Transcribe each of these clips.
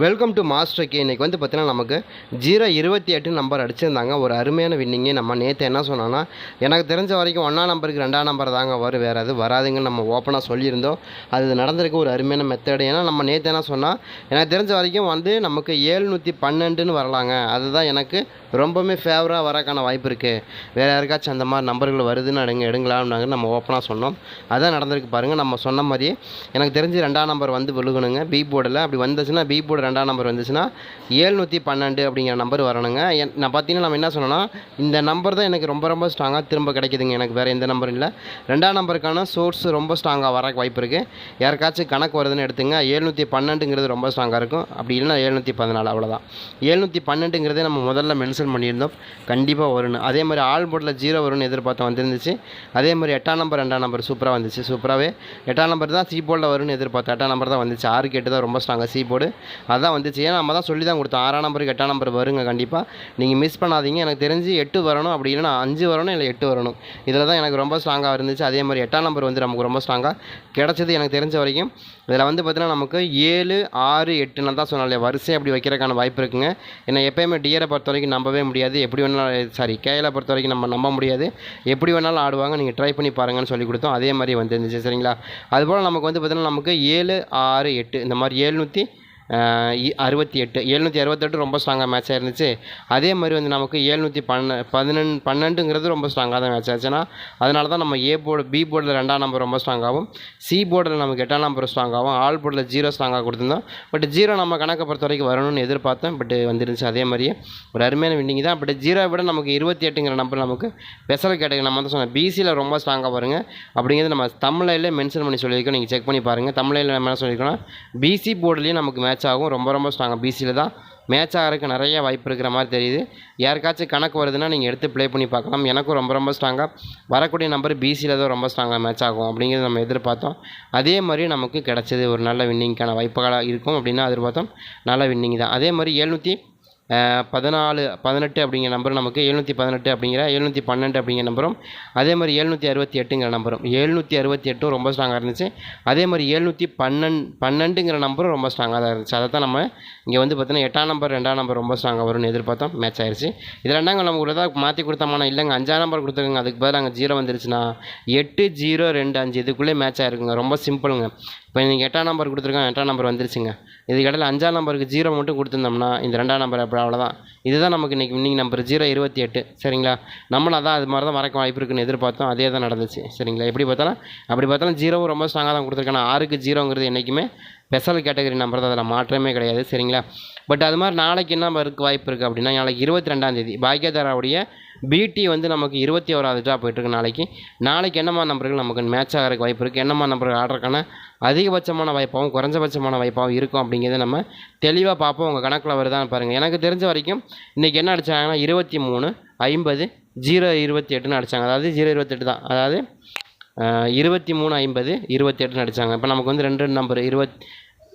Welcome to master K இன்றைக்கி வந்து பார்த்தீங்கன்னா நமக்கு ஜீரோ இருபத்தி எட்டு நம்பர் அடிச்சிருந்தாங்க. ஒரு அருமையான வின்னிங்கு நம்ம நேற்று என்ன சொன்னோன்னா எனக்கு தெரிஞ்ச வரைக்கும் ஒன்றாம் நம்பருக்கு ரெண்டாம் நம்பர் தாங்க வரும். வேறு அது வராதுங்கன்னு நம்ம ஓப்பனாக சொல்லியிருந்தோம். அது நடந்திருக்கு ஒரு அருமையான மெத்தடு ஏன்னா நம்ம நேற்று என்ன சொன்னால் எனக்கு தெரிஞ்ச வரைக்கும் வந்து நமக்கு ஏழ்நூற்றி பன்னெண்டுன்னு வரலாங்க. அதுதான் எனக்கு ரொம்பவுமே ஃபேவராக வரக்கான வாய்ப்பு இருக்குது வேறு யாருக்காச்சும் அந்த மாதிரி நம்பர்கள் வருதுன்னு எடுங்க எடுங்களான்னு நம்ம ஓப்பனாக சொன்னோம். அதான் நடந்திருக்கு பாருங்கள் நம்ம சொன்ன மாதிரியே எனக்கு தெரிஞ்சு ரெண்டாம் நம்பர் வந்து விழுகணுங்க. பி போர்டில் அப்படி வந்துச்சுன்னா பி போர்டு ரெண்டாம் நம்பர் வந்துச்சுன்னா ஏழ்நூற்றி பன்னெண்டு அப்படிங்கிற நம்பர் வரணுங்க. என் நான் பார்த்தீங்கன்னா நம்ம என்ன சொன்னோன்னா இந்த நம்பர் தான் எனக்கு ரொம்ப ரொம்ப ஸ்ட்ராங்காக திரும்ப கிடைக்குதுங்க. எனக்கு வேறு எந்த நம்பரும் இல்லை. ரெண்டாம் நம்பருக்கான சோர்ஸ் ரொம்ப ஸ்ட்ராங்காக வர வாய்ப்பு இருக்குது யாருக்காச்சும் கணக்கு வருதுன்னு எடுத்துங்க. ஏழ்நூற்றி பன்னெண்டுங்கிறது ரொம்ப ஸ்ட்ராங்காக இருக்கும். அப்படி இல்லைன்னா ஏழ்நூற்றி பதினாலு அவ்வளோதான் ஏழ்நூற்றி பன்னெண்டுங்கிறதே நம்ம முதல்ல மென்ஷன் பண்ணியிருந்தோம். கண்டிப்பாக வரும்னு. அதே மாதிரி ஆல் போர்டில் ஜீரோ வரும்னு எதிர்பார்த்து வந்துருந்துச்சு. அதே மாதிரி எட்டாம் நம்பர் ரெண்டாம் நம்பர் சூப்பராக வந்துச்சு. சூப்பராகவே எட்டாம் நம்பர் தான் சி போர்டில் வரும்னு எதிர்பார்த்து எட்டாம் நம்பர் தான் வந்துச்சு. ஆறு கேட்டு தான் ரொம்ப ஸ்ட்ராங்காக சி போர்டு அதான் வந்துச்சு. ஏன்னா நம்ம தான் சொல்லி தான் கொடுத்தோம். ஆறாம் நம்பருக்கு எட்டாம் நம்பர் வருங்க கண்டிப்பாக நீங்கள் மிஸ் பண்ணாதீங்க. எனக்கு தெரிஞ்சு எட்டு வரணும். அப்படி இல்லைன்னா அஞ்சு வரணும் இல்லை எட்டு வரணும். இதில் தான் எனக்கு ரொம்ப ஸ்ட்ராங்காக இருந்துச்சு. அதே மாதிரி எட்டாம் நம்பர் வந்து நமக்கு ரொம்ப ஸ்ட்ராங்காக கிடச்சது எனக்கு தெரிஞ்ச வரைக்கும். இதில் வந்து பார்த்தீங்கன்னா நமக்கு ஏழு ஆறு எட்டுன்னு தான் சொன்னாலே வரிசை அப்படி வைக்கிறதுக்கான வாய்ப்பு இருக்குங்க. ஏன்னா எப்போயுமே டியரை பொறுத்த வரைக்கும் நம்பவே முடியாது. எப்படி வேணாலும் சாரி கேஎலை பொறுத்த வரைக்கும் நம்ம நம்ப முடியாது. எப்படி வேணாலும் ஆடுவாங்க நீங்கள் ட்ரை பண்ணி பாருங்கன்னு சொல்லி கொடுத்தோம். அதே மாதிரி வந்துருந்துச்சு சரிங்களா? அதுபோல் நமக்கு வந்து பார்த்தீங்கன்னா நமக்கு ஏழு ஆறு எட்டு இந்த மாதிரி ஏழ்நூற்றி அறுபத்தி எட்டு எழுநூற்றி அறுபத்தெட்டு ரொம்ப ஸ்ட்ராங்காக மேட்சாக இருந்துச்சு அதே மாதிரி வந்து நமக்கு ஏழ்நூற்றி பன்ன பதினெண் பன்னெண்டுங்கிறது ரொம்ப ஸ்ட்ராங்காக தான் மேட்ச் ஆச்சுன்னா அதனால தான் நம்ம ஏ போர்டு பி போர்டில் ரெண்டாம் நம்பர் ரொம்ப ஸ்ட்ராங்காகவும் சி போர்டில் நமக்கு எட்டாம் நம்பர் ஸ்ட்ராங்காகவும் ஆல் போர்டில் ஜீரோ ஸ்ட்ராங்காக கொடுத்துருந்தோம். பட் ஜீரோ நம்ம கணக்கை பொறுத்த வரைக்கும் வரணும்னு எதிர்பார்த்தோம் பட் வந்துருந்துச்சு அதே மாதிரியே. ஒரு அருமையான வின்னிங் தான். பட் ஜீரோ விட நமக்கு இருபத்தி எட்டுங்கிற நம்பர் நமக்கு ஸ்பெஷல் கேட்டகரி நம்ம வந்து சொன்னோம் பிசியில் ரொம்ப ஸ்ட்ராங்காக பாருங்கள் அப்படிங்கிறது நம்ம தமிழில் மென்ஷன் பண்ணி சொல்லியிருக்கோம். நீங்கள் செக் பண்ணி பாருங்கள் தமிழில் நம்ம என்ன சொல்லியிருக்கோம்னா பிசி போர்டுலேயும் நமக்கு மேட்ச் மேட்ச் ஆகும். ரொம்ப ரொம்ப ஸ்ட்ராங்காக பிசியில் தான் மேட்ச் ஆகிறதுக்கு நிறைய வாய்ப்பு இருக்கிற மாதிரி தெரியுது. யாருக்காச்சும் கணக்கு வருதுன்னா நீங்கள் எடுத்து ப்ளே பண்ணி பார்க்கலாம். எனக்கும் ரொம்ப ரொம்ப ஸ்ட்ராங்காக வரக்கூடிய நம்பர் பிசியில் தான் ரொம்ப ஸ்ட்ராங்காக மேட்ச் ஆகும் அப்படிங்கிறது நம்ம எதிர்பார்த்தோம். அதே மாதிரி நமக்கு கிடச்சது ஒரு நல்ல வின்னிங்க்கான வாய்ப்புகளாக இருக்கும் அப்படின்னா எதிர்பார்த்தோம். நல்ல வின்னிங் தான். அதே மாதிரி எழுநூற்றி பதினாலு பதினெட்டு அப்படிங்கிற நம்பர் நமக்கு எழுநூற்றி பதினெட்டு அப்படிங்கிற எழுநூற்றி பன்னெண்டு அப்படிங்கிற நம்பரும் அதே மாதிரி எழுநூற்றி அறுபத்தி எட்டுங்கிற நம்பரும் எழுநூற்றி அறுபத்தி எட்டும் ரொம்ப ஸ்ட்ராங்காக இருந்துச்சு. அதே மாதிரி எழுநூற்றி பன்னெண்டு பன்னெண்டுங்கிற நம்பரும் ரொம்ப ஸ்ட்ராங்காக தான் இருந்துச்சு. அதை தான் நம்ம இங்கே வந்து பார்த்தீங்கன்னா எட்டாம் நம்பர் ரெண்டாம் நம்பர் ரொம்ப ஸ்ட்ராங்காக வரும்னு எதிர்பார்த்தோம். மேட்ச் ஆயிடுச்சு இதில் என்னங்க நம்ம கூட தான் மாற்றி கொடுத்தோம்னா இல்லைங்க? அஞ்சாம் நம்பர் கொடுத்துருங்க. அதுக்கு பதிலாக அங்கே ஜீரோ வந்துருச்சுன்னா எட்டு ஜீரோ ரெண்டு அஞ்சு இதுக்குள்ளே மேட்ச் ஆயிருக்குங்க. ரொம்ப சிம்பிளுங்க இப்போ நீங்கள் எட்டாம் நம்பர் கொடுத்துருக்கோம் எட்டாம் நம்பர் வந்துருச்சுங்க. இதுக்கு இடையில அஞ்சாம் நம்பருக்கு ஜீரோ மட்டும் கொடுத்துருந்தோம்னா இந்த ரெண்டாம் நம்பர் அப்படி அவ்வளோதான் இதுதான் நமக்கு இன்றைக்கி வின்னிங் நம்பர் ஜீரோ இருபத்தி எட்டு. சரிங்களா? நம்மளும் அதான் அது மாதிரி தான் மறக்க வாய்ப்பு இருக்குன்னு எதிர்பார்த்தோம். அதே தான் நடந்துச்சு. சரிங்களா? எப்படி பார்த்தாலும் அப்படி பார்த்தாலும் ஜீரோவும் ரொம்ப ஸ்ட்ராங்காக தான் கொடுத்துருக்கேன். ஆறுக்கு ஜீரோங்கிறது என்றைக்குமே ஸ்பெஷல் கேட்டகரி நம்பர் தான் அதில் மாற்றமே கிடையாது சரிங்களா? பட் அது மாதிரி நாளைக்கு என்ன இருக்க வாய்ப்பு இருக்குது அப்படின்னா நாளைக்கு இருபத்தி ரெண்டாந்தேதி பாக்கியதாராவுடைய பிடி வந்து நமக்கு இருபத்தி ஓராவது ட்ரா போயிட்டுருக்கு நாளைக்கு. நாளைக்கு என்னமா நம்பர்கள் நமக்கு மேட்ச் ஆகிறதுக்கு வாய்ப்பு இருக்குது என்னமா நம்பர்கள் ஆடுறதுக்கான அதிகபட்சமான வாய்ப்பாகவும் குறைஞ்சபட்சமான வாய்ப்பாகவும் இருக்கும் அப்படிங்கிறத நம்ம தெளிவாக பார்ப்போம். உங்கள் கணக்கில் வருதான்னு பாருங்கள் எனக்கு தெரிஞ்ச வரைக்கும் இன்றைக்கி என்ன அடித்தாங்கன்னா இருபத்தி மூணு ஐம்பது ஜீரோ இருபத்தி எட்டுன்னு அடித்தாங்க அதாவது ஜீரோ இருபத்தெட்டு தான். அதாவது இருபத்தி மூணு ஐம்பது இருபத்தி எட்டுன்னு அடித்தாங்க இப்போ நமக்கு வந்து ரெண்டு ரெண்டு நம்பர் இருபத்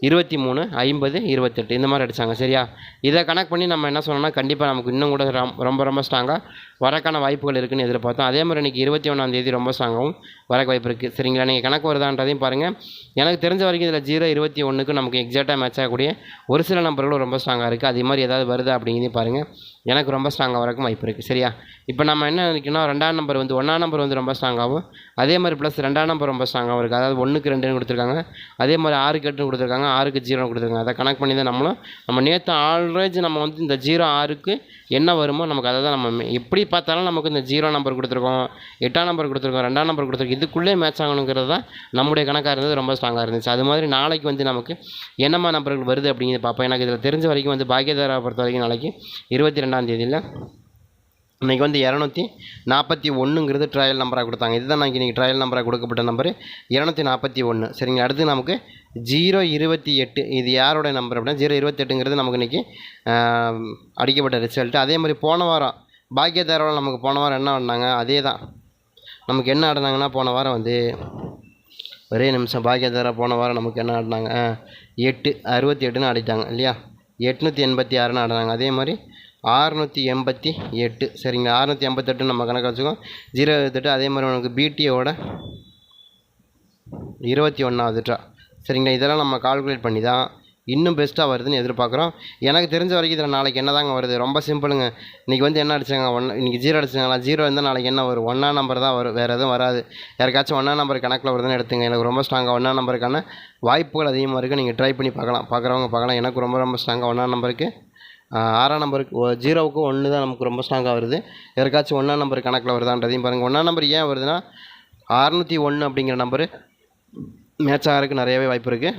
இருபத்தி மூணு ஐம்பது இருபத்தெட்டு இந்த மாதிரி அடித்தாங்க சரியா? இதை கணக்கு பண்ணி நம்ம என்ன சொன்னோம்னா கண்டிப்பாக நமக்கு இன்னும் கூட ரொம்ப ரொம்ப ஸ்ட்ராங்காக வரக்கான வாய்ப்புகள் இருக்குன்னு எதிர்பார்த்தோம். அதே மாதிரி இன்றைக்கி இருபத்தி ஒன்றாந்தேதி ரொம்ப ஸ்ட்ராங்காகவும் வரக்கு வாய்ப்பு இருக்குது சரிங்களா? நீங்கள் கணக்கு வருதான்றதையும் பாருங்கள் எனக்கு தெரிஞ்ச வரைக்கும் இதில் ஜீரோ இருபத்தி ஒன்றுக்கு நமக்கு எக்ஸாக்டாக மேட்ச் ஆகக்கூடிய ஒரு சில நம்பர்களும் ரொம்ப ஸ்ட்ராங்காக இருக்குது அதே மாதிரி ஏதாவது வருதா அப்படிங்கிறதையும் பாருங்கள் எனக்கு ரொம்ப ஸ்ட்ராங்காக வரக்கும் வாய்ப்பு இருக்குது சரியா? இப்போ நம்ம என்ன நினைக்கணும் ரெண்டாம் நம்பர் வந்து ஒன்றாம் நம்பர் வந்து ரொம்ப ஸ்ட்ராங்காகவும் அதே மாதிரி ப்ளஸ் ரெண்டாம் நம்பர் ரொம்ப ஸ்ட்ராங்காகவும் இருக்குது அதாவது ஒன்றுக்கு ரெண்டுன்னு கொடுத்துருக்காங்க. அதே மாதிரி ஆறுக்கு எட்டுன்னு கொடுத்துருக்காங்க. ஆறுக்கு ஜீரோ கொடுத்துருக்காங்க. அதை கணக்கு பண்ணி தான் நம்மளும் நம்ம நேற்று ஆல்ரேஜ் நம்ம வந்து இந்த ஜீரோ ஆறுக்கு என்ன வருமோ நமக்கு அதை தான் நம்ம எப்படி பார்த்தாலும் நமக்கு இந்த ஜீரோ நம்பர் கொடுத்துருக்கோம். எட்டாம் நம்பர் கொடுத்துருக்கோம். ரெண்டாம் நம்பர் கொடுத்துருக்கோம். இதுக்குள்ளே மேட்ச் ஆகணுங்கிறது தான் நம்முடைய கணக்காக இருந்தது. ரொம்ப ஸ்ட்ராங்காக இருந்துச்சு. அது மாதிரி நாளைக்கு வந்து நமக்கு என்னம்மா நம்பர்கள் வருது அப்படிங்கிறது பார்ப்போம். எனக்கு இதில் தெரிஞ்ச வரைக்கும் வந்து பாக்கியதாரா பொறுத்த வரைக்கும் நாளைக்கு இருபத்தி ரெண்டாம் தேதியில் இன்றைக்கி வந்து இரநூத்தி நாற்பத்தி ஒன்றுங்கிறது ட்ரையல் நம்பராக கொடுத்தாங்க. இதுதான் நான் இன்றைக்கி ட்ரையல் நம்பராக கொடுக்கப்பட்ட நம்பர் இரநூத்தி நாற்பத்தி ஒன்று சரிங்க அடுத்து நமக்கு ஜீரோ இருபத்தி எட்டு. இது யாரோட நம்பர் அப்படின்னா ஜீரோ இருபத்தெட்டுங்கிறது நமக்கு இன்றைக்கி அடிக்கப்பட்ட ரிசல்ட்டு அதே மாதிரி போன வாரம் பாக்கியதாரோட நமக்கு போன வாரம் என்ன பண்ணாங்க அதே தான் நமக்கு என்ன ஆடினாங்கன்னா போன வாரம் வந்து ஒரே நிமிஷம் பாக்கியதாரா போன வாரம் நமக்கு என்ன ஆடினாங்க? எட்டு அறுபத்தி எட்டுன்னு ஆடிட்டாங்க இல்லையா? எட்நூற்றி எண்பத்தி ஆறுன்னு ஆடினாங்க. அதே மாதிரி அறநூற்றி எண்பத்தி எட்டு. சரிங்களா? அறநூற்றி எண்பத்தெட்டு நம்ம கணக்கு வச்சுக்கோம் ஜீரோ எழுபத்தெட்டு அதே மாதிரி உனக்கு பிடிஓட இருபத்தி ஒன்றாவது ட்ரா. சரிங்களா? இதெல்லாம் நம்ம கால்குலேட் பண்ணி தான் இன்னும் பெஸ்ட்டாக வருதுன்னு எதிர்பார்க்குறோம். எனக்கு தெரிஞ்ச வரைக்கும் இதில் நாளைக்கு என்ன தாங்க வருது? ரொம்ப சிம்பிளுங்க. இன்றைக்கி வந்து என்ன அடிச்சாங்க? ஒன் இன்றைக்கி ஜீரோ அடிச்சாங்களா? ஜீரோ இருந்தால் நாளைக்கு என்ன வரும்? ஒன்றா நம்பர் தான் வரும். வேறு எதுவும் வராது. யாருக்காச்சும் ஒன்றா நம்பர் கணக்கில் வருதுன்னு எடுத்துங்க. எனக்கு ரொம்ப ஸ்ட்ராங்காக ஒன்றா நம்பருக்கான வாய்ப்புகள் அதிகமாக இருக்குது நீங்கள் ட்ரை பண்ணி பார்க்கலாம். பார்க்குறவங்க பார்க்கலாம். எனக்கு ரொம்ப ரொம்ப ஸ்ட்ராங்காக ஒன்றா நம்பருக்கு ஆறாம் நம்பருக்கு ஒ- ஜீரோவுக்கு ஒன்று தான் நமக்கு ரொம்ப ஸ்ட்ராங்காக வருது. யாருக்காச்சும் ஒன்றாம் நம்பர் கணக்கில் வருதான்றதையும் பாருங்கள் ஒன்றா நம்பர் ஏன் வருதுன்னா அறநூற்றி ஒன்று அப்படிங்கிற நம்பரு மேட்ச் ஆகிறதுக்கு நிறையவே வாய்ப்பு இருக்குது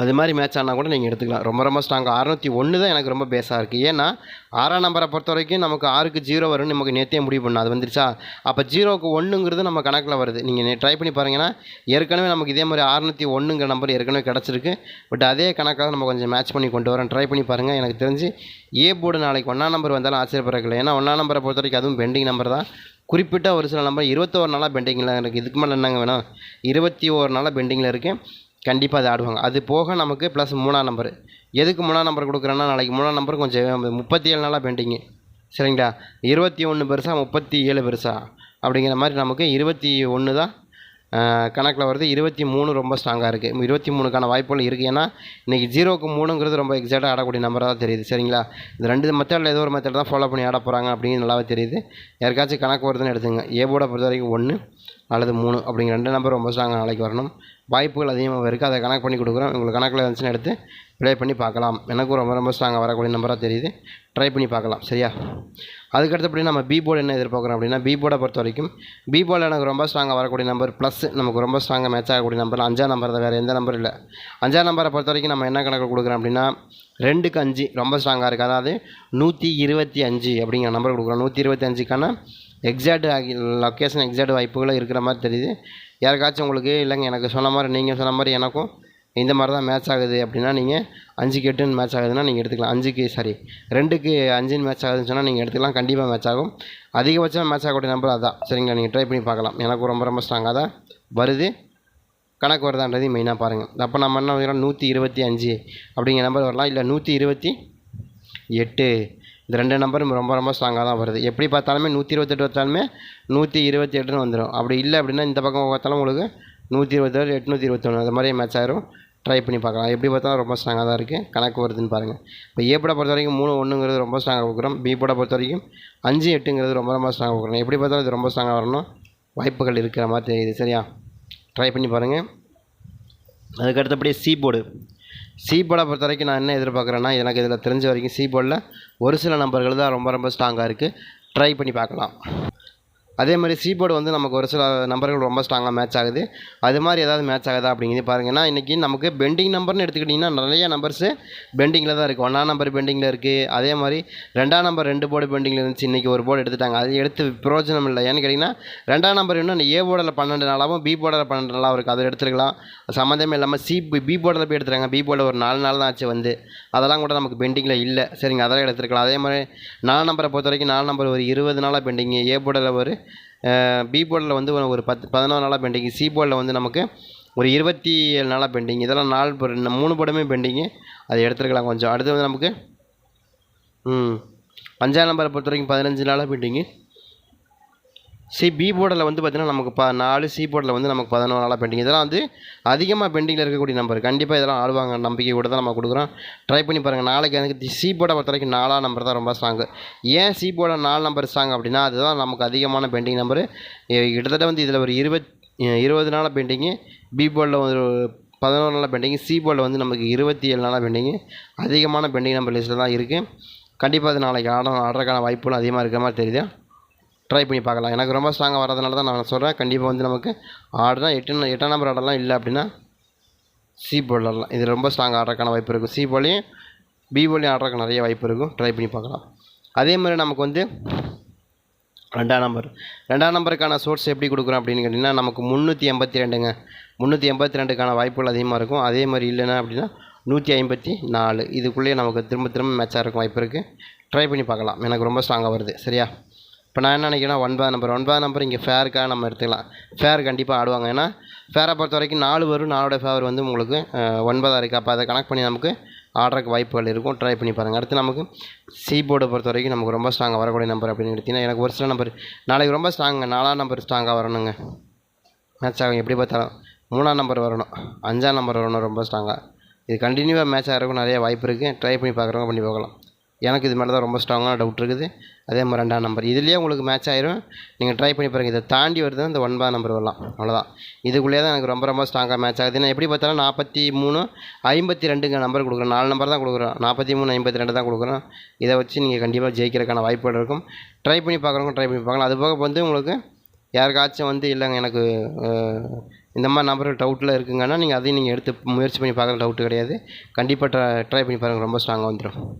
அது மாதிரி மேட்ச் ஆனால் கூட நீங்கள் எடுத்துக்கலாம். ரொம்ப ரொம்ப ஸ்ட்ராங்காக அறநூற்றி ஒன்று தான் எனக்கு ரொம்ப பேஸாக இருக்குது ஏன்னா ஆறாம் நம்பரை பொறுத்த வரைக்கும் நமக்கு ஆறுக்கு ஜீரோ வரும்னு நமக்கு நேற்றே முடிவு பண்ணோம். அது வந்துருச்சா? அப்போ ஜீரோவுக்கு ஒன்றுங்கிறது நம்ம கணக்கில் வருது. நீங்கள் ட்ரை பண்ணி பாருங்கன்னா ஏற்கனவே நமக்கு இதே மாதிரி அறநூற்றி ஒன்றுங்கிற நம்பர் ஏற்கனவே கிடச்சிருக்கு. பட் அதே கணக்காக நம்ம கொஞ்சம் மேட்ச் பண்ணி கொண்டு வரோம். ட்ரை பண்ணி பாருங்கள் எனக்கு தெரிஞ்சு ஏ போர்டு நாளைக்கு ஒன்றாம் நம்பர் வந்தாலும் ஆச்சரியப்படுறதில்லை ஏன்னா ஒன்றாம் நம்பரை பொறுத்த வரைக்கும் அதுவும் பெண்டிங் நம்பர் தான். குறிப்பிட்ட ஒரு சில நம்பர் இருபத்தோரு நாளாக பெண்டிங்கில் இருக்குது இதுக்கு மேலே என்னங்க வேணும்? இருபத்தி ஒரு நாளாக பெண்டிங்கில் இருக்குது கண்டிப்பாக அது ஆடுவாங்க. அது போக நமக்கு ப்ளஸ் மூணாம் நம்பர் எதுக்கு மூணாம் நம்பர் கொடுக்குறேன்னா நாளைக்கு மூணாம் நம்பர் கொஞ்சம் முப்பத்தி ஏழு நாளாக பெண்டிங்கு சரிங்களா? இருபத்தி ஒன்று பெருசா முப்பத்தி ஏழு பெருசா? அப்படிங்கிற மாதிரி நமக்கு இருபத்தி ஒன்று தான் கணக்கில் வருது இருபத்தி மூணு ரொம்ப ஸ்ட்ராங்காக இருக்குது இருபத்தி மூணுக்கான வாய்ப்புகள் இருக்குது ஏன்னா இன்றைக்கி ஜீரோக்கு மூணுங்கிறது ரொம்ப எக்ஸாக்டாக ஆடக்கூடிய நம்பராக தான் தெரியுது. சரிங்களா? இந்த ரெண்டு மெத்தடில் ஏதோ ஒரு மெத்தட் தான் ஃபாலோ பண்ணி ஆட போகிறாங்க அப்படிங்கிறது நல்லாவே தெரியுது. யாருக்காச்சும் கணக்கு வருதுன்னு எடுத்துங்க ஏ பொறுத்த வரைக்கும் ஒன்று அல்லது மூணு அப்படிங்கிற ரெண்டு நம்பர் ரொம்ப ஸ்ட்ராங்காக நாளைக்கு வரணும். வாய்ப்புகள் அதிகமாக இருக்குது அதை கணக்கு பண்ணி கொடுக்குறோம் உங்களுக்கு கணக்கில் இருந்துச்சுன்னு எடுத்து ப்ளே பண்ணி பார்க்கலாம். எனக்கும் ரொம்ப ரொம்ப ஸ்ட்ராங்காக வரக்கூடிய நம்பராக தெரியுது. ட்ரை பண்ணி பார்க்கலாம். சரியா? அதுக்கடுத்தபடி நம்ம பி போர்டு என்ன எதிர்பார்க்குறோம் அப்படின்னா பி போர்டை பொறுத்த வரைக்கும் பி போர்டில் எனக்கு ரொம்ப ஸ்ட்ராங்காக வரக்கூடிய நம்பர் ப்ளஸ் நமக்கு ரொம்ப ஸ்ட்ராங்காக மேட்ச் ஆகக்கூடிய நம்பர் அஞ்சாம் நம்பர் தான். வேறு எந்த நம்பர் இல்லை. அஞ்சாம் நம்பரை பொறுத்த வரைக்கும் நம்ம என்ன கணக்கு கொடுக்குறோம் அப்படின்னா ரெண்டுக்கு அஞ்சு ரொம்ப ஸ்ட்ராங்காக இருக்குது அதாவது நூற்றி இருபத்தி அஞ்சு அப்படிங்கிற நம்பர் கொடுக்குறோம். நூற்றி இருபத்தி அஞ்சுக்கான எக்ஸாக்ட் லொக்கேஷன் எக்ஸாக்ட் வாய்ப்புகளும் இருக்கிற மாதிரி தெரியுது. யாருக்காச்சும் உங்களுக்கு இல்லைங்க எனக்கு சொன்ன மாதிரி நீங்கள் சொன்ன மாதிரி எனக்கும் இந்த மாதிரி தான் மேட்ச் ஆகுது அப்படின்னா நீங்கள் அஞ்சுக்கு எட்டுன்னு மேட்ச் ஆகுதுன்னா நீங்கள் எடுத்துக்கலாம். அஞ்சுக்கு சாரி ரெண்டுக்கு அஞ்சுன்னு மேட்ச் ஆகுதுன்னு சொன்னால் நீங்கள் எடுத்துக்கலாம். கண்டிப்பாக மேட்ச் ஆகும். அதிகபட்சம் மேட்ச் ஆகக்கூடிய நம்பர் அதான். சரிங்களா? நீங்கள் ட்ரை பண்ணி பார்க்கலாம். எனக்கு ரொம்ப ரொம்ப ஸ்ட்ராங்காக தான் வருது. கணக்கு வருதான்றதையும் மெயினாக பாருங்கள் அப்போ நம்ம என்ன வைக்கிறோம் நூற்றி இருபத்தி அஞ்சு அப்படிங்கிற நம்பர் வரலாம். இல்லை நூற்றி இருபத்தி எட்டு. இந்த ரெண்டு நம்பரும் ரொம்ப ரொம்ப ஸ்ட்ராங்காக தான் வருது. எப்படி பார்த்தாலுமே நூற்றி இருபத்தெட்டு பார்த்தாலுமே நூற்றி இருபத்தி எட்டுன்னு வந்துடும் அப்படி இல்லை அப்படின்னா இந்த பக்கம் பார்த்தாலும் உங்களுக்கு நூற்றி இருபத்தேழு எட்நூற்றி இருபத்தொன்று அது மாதிரி மேட்ச் ஆயிரும். ட்ரை பண்ணி பார்க்கலாம். எப்படி பார்த்தாலும் ரொம்ப ஸ்ட்ராங்காக தான் இருக்குது கணக்கு வருதுன்னு பாருங்கள் இப்போ ஏ படம் பொறுத்த வரைக்கும் மூணு ஒன்றுங்கிறது ரொம்ப ஸ்ட்ராங்காக கொடுக்குறோம். பி படம் பொறுத்த வரைக்கும் அஞ்சு எட்டுங்கிறது ரொம்ப ரொம்ப ஸ்ட்ராங்காக கொடுக்குறோம். எப்படி பார்த்தாலும் இது ரொம்ப ஸ்ட்ராங்காக வரணும். வாய்ப்புகள் இருக்கிற மாதிரி தெரியுது. சரியா? ட்ரை பண்ணி பாருங்கள் அதுக்கு அடுத்தபடி சி போர்டு சி போர்டை பொறுத்த வரைக்கும் நான் என்ன எதிர்பார்க்குறேன்னா எனக்கு இதில் தெரிஞ்ச வரைக்கும் சி போர்டில் ஒரு சில நம்பர்கள் தான் ரொம்ப ரொம்ப ஸ்ட்ராங்காக இருக்குது ட்ரை பண்ணி பார்க்கலாம். அதே மாதிரி சி போர்டு வந்து நமக்கு ஒரு சில நம்பர்கள் ரொம்ப ஸ்ட்ராங்காக மேட்ச் ஆகுது. அது மாதிரி ஏதாவது மேட்ச் ஆகுதா அப்படிங்கிறது பாருங்கன்னா இன்றைக்கி நமக்கு பெண்டிங் நம்பர்னு எடுத்துக்கிட்டிங்கன்னா நிறைய நம்பர்ஸு பெண்டிங்கில் தான் இருக்குது ஒன்றாம் நம்பர் பெண்டிங்கில் இருக்குது அதே மாதிரி ரெண்டாம் நம்பர் ரெண்டு போர்டு பெண்டிங்கில் இருந்துச்சு. இன்றைக்கி ஒரு போர்டு எடுத்துட்டாங்க. அது எடுத்து பிரயோஜனம் இல்லை. ஏன்னு கேட்டிங்கன்னா ரெண்டாம் நம்பர் இன்னும் ஏ போர்டில் பன்னெண்டு நாளாகவும் பி போர்டில் பன்னெண்டு நாளாகவும் இருக்குது அதை எடுத்துருக்கலாம். சம்மந்தமே இல்லாமல் சி பி போர்டில் போய் எடுத்துறாங்க பி போர்டில் ஒரு நாலு நாள் தான் ஆச்சு வந்து. அதெல்லாம் கூட நமக்கு பெண்டிங்கில் இல்லை. சரிங்க அதெல்லாம் எடுத்துருக்கலாம். அதே மாதிரி நாலு நம்பரை பொறுத்த வரைக்கும் நாலு நம்பர் ஒரு இருபது நாளாக பெண்டிங்கு ஏ போர்டில் ஒரு பி போர்டில் வந்து ஒரு- பத்து பதினாறு நாளாக பெண்டிங் சி போர்டில் வந்து நமக்கு ஒரு இருபத்தி ஏழு நாளாக பெண்டிங் இதெல்லாம் நாலு போர்டு மூணு போர்டுமே பெண்டிங்கு அதை எடுத்துருக்கலாம் கொஞ்சம். அடுத்து வந்து நமக்கு ம் அஞ்சாம் நம்பரை பொறுத்த வரைக்கும் பதினஞ்சு நாளாக பெண்டிங்கு சி பி போர்டில் வந்து பார்த்திங்கன்னா நமக்கு ப நாலு சி போர்டில் வந்து நமக்கு பதினோரு நாளாக பெண்டிங் இதெல்லாம் வந்து அதிகமாக பெண்டிங்கில் இருக்கக்கூடிய நம்பர் கண்டிப்பாக இதெல்லாம் ஆடுவாங்க. நம்பிக்கை கூட தான் நம்ம கொடுக்குறோம். ட்ரை பண்ணி பாருங்கள் நாளைக்கு எனக்கு சி போர்டை பொறுத்த வரைக்கும் நாலாம் நம்பர் தான் ரொம்ப ஸ்ட்ராங்கு ஏன் சி போர்டை நாலு நம்பர் ஸ்ட்ராங் அப்படின்னா அதுதான் நமக்கு அதிகமான பெண்டிங் நம்பரு கிட்டத்தட்ட வந்து இதில் ஒரு இருபத் இருபது நாளாக பெண்டிங்கு பி போர்டில் ஒரு பதினோரு நாளாக பெண்டிங் சி போர்டில் வந்து நமக்கு இருபத்தி ஏழு நாளாக பெண்டிங்கு அதிகமான பெண்டிங் நம்பர் லிஸ்ட்டில் தான் இருக்குது கண்டிப்பாக அது நாளைக்கு ஆட ஆடுறதுக்கான வாய்ப்புகளும் அதிகமாக இருக்கிற மாதிரி தெரியுது. ட்ரை பண்ணி பார்க்கலாம். எனக்கு ரொம்ப ஸ்ட்ராங்காக வரதுனால தான் நான் சொல்கிறேன் கண்டிப்பாக வந்து நமக்கு ஆடுனா எட்டு எட்டாம் நம்பர் ஆடலாம். இல்லை அப்படின்னா சி போர்டில் இது ரொம்ப ஸ்ட்ராங் ஆடுறதுக்கான வாய்ப்பு இருக்கும். சி போலையும் பி போலையும் ஆடுறதுக்கு நிறைய வாய்ப்பு இருக்கும். ட்ரை பண்ணி பார்க்கலாம். அதே மாதிரி நமக்கு வந்து ரெண்டாம் நம்பர் ரெண்டாம் நம்பருக்கான சோர்ஸ் எப்படி கொடுக்குறோம் அப்படின்னு கேட்டிங்கன்னா நமக்கு முந்நூற்றி எண்பத்தி ரெண்டுங்க. முந்நூற்றி எண்பத்தி ரெண்டுக்கான வாய்ப்புகள் அதிகமாக இருக்கும். அதே மாதிரி இல்லைன்னா அப்படின்னா நூற்றி ஐம்பத்தி நாலு. இதுக்குள்ளேயே நமக்கு திரும்ப திரும்ப மேட்சாக இருக்கும் வாய்ப்பு இருக்குது ட்ரை பண்ணி பார்க்கலாம். எனக்கு ரொம்ப ஸ்ட்ராங்காக வருது. சரியா? இப்போ நான் என்ன நினைக்கிறேன்னா ஒன்பது நம்பர் ஒன்பது நம்பர் இங்கே ஃபேருக்காக நம்ம எடுத்துக்கலாம். ஃபேர் கண்டிப்பாக ஆடுவாங்க. ஏன்னா ஃபேரை பொறுத்த வரைக்கும் நாலு வரும் நாலோட ஃபேவர் வந்து உங்களுக்கு ஒன்பதாக இருக்குது அப்போ அதை கனெக்ட் பண்ணி நமக்கு ஆடுறதுக்கு வாய்ப்புகள் இருக்கும். ட்ரை பண்ணி பாருங்கள் அடுத்து நமக்கு சி போர்டை பொறுத்த வரைக்கும் நமக்கு ரொம்ப ஸ்ட்ராங்காக வரக்கூடிய நம்பர் அப்படின்னு எடுத்திங்கன்னா எனக்கு ஒரு சில நம்பர் நாளைக்கு ரொம்ப ஸ்ட்ராங்க நாலாம் நம்பர் ஸ்ட்ராங்காக வரணுங்க. மேட்ச் ஆகும். எப்படி பார்த்தாலும் மூணாம் நம்பர் வரணும். அஞ்சாம் நம்பர் வரணும் ரொம்ப ஸ்ட்ராங்காக இது கண்டினியூவாக மேட்ச் ஆகிறதுக்கும் நிறைய வாய்ப்பு இருக்குது ட்ரை பண்ணி பார்க்குறவங்க பண்ணி பார்க்கலாம். எனக்கு இது மேலே தான் ரொம்ப ஸ்ட்ராங்கான டவுட் இருக்குது. அதே மாதிரி ரெண்டாம் நம்பர் இதுலேயே உங்களுக்கு மேட்ச் ஆயிரும். நீங்கள் ட்ரை பண்ணி பாருங்கள் இதை தாண்டி வருது இந்த ஒன்பதாம் நம்பர் வரலாம். அவ்வளோதான் இதுக்குள்ளேயே தான் எனக்கு ரொம்ப ரொம்ப ஸ்ட்ராங்காக மேட்ச் ஆகுது. நான் எப்படி பார்த்தாலும் நாற்பத்தி மூணு ஐம்பத்தி ரெண்டுங்க நம்பர் கொடுக்குறேன். நாலு நம்பர் தான் கொடுக்குறோம் நாற்பத்தி மூணு ஐம்பத்தி ரெண்டு தான் கொடுக்குறோம் இதை வச்சு நீங்கள் கண்டிப்பாக ஜெயிக்கிறதுக்கான வாய்ப்புகள் இருக்கும். ட்ரை பண்ணி பார்க்குறவங்க ட்ரை பண்ணி பார்க்கலாம். அதுபோக வந்து உங்களுக்கு யாருக்காச்சும் வந்து இல்லைங்க எனக்கு இந்த மாதிரி நம்பர் டவுட்டில் இருக்குங்கன்னா நீங்கள் அதையும் நீங்கள் எடுத்து முயற்சி பண்ணி பார்க்குற டவுட்டு கிடையாது. கண்டிப்பாக ட்ரை ட்ரை பண்ணி பாருங்கள் ரொம்ப ஸ்ட்ராங்காக வந்துடும்